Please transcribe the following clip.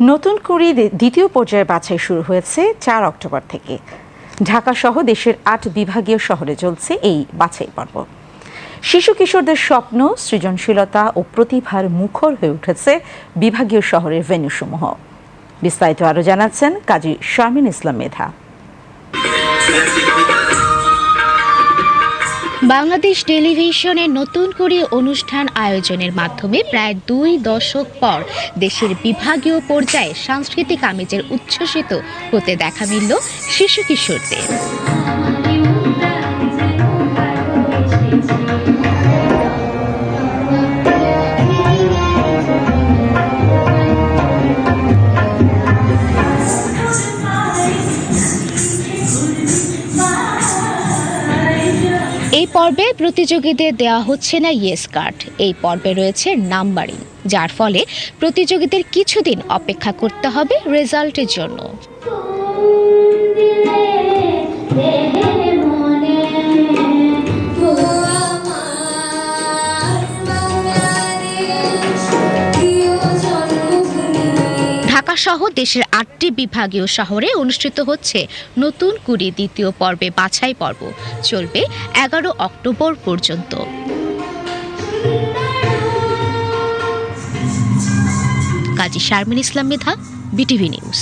নতুন করে দ্বিতীয় পর্যায়ের বাছাই শুরু হয়েছে চার অক্টোবর থেকে। ঢাকা সহ দেশের আট বিভাগীয় শহরে চলছে এই বাছাই পর্ব। শিশু কিশোরদের স্বপ্ন, সৃজনশীলতা ও প্রতিভার মুখর হয়ে উঠেছে বিভাগীয় শহরের ভেন্যুসমূহ। বিস্তারিত আরও জানাচ্ছেন কাজী শারমিন ইসলাম মেধা। বাংলাদেশ টেলিভিশনের নতুন করে অনুষ্ঠান আয়োজনের মাধ্যমে প্রায় দুই দশক পর দেশের বিভাগীয় পর্যায়ে সাংস্কৃতিক আমেজের উচ্ছ্বসিত হতে দেখা মিলল শিশু কিশোরদের। এই পর্বে প্রতিযোগীদের দেওয়া হচ্ছে না ইয়েস কার্ড। এই পর্বে রয়েছে নাম্বারিং, যার ফলে প্রতিযোগীদের কিছুদিন অপেক্ষা করতে হবে রেজাল্টের জন্য। ঢাকা সহ দেশের আটটি বিভাগীয় শহরে অনুষ্ঠিত হচ্ছে নতুন কুড়ি দ্বিতীয় পর্বে বাছাই পর্ব। চলবে এগারো অক্টোবর পর্যন্ত। Kazi Sharmin Islam Medha, BTV news.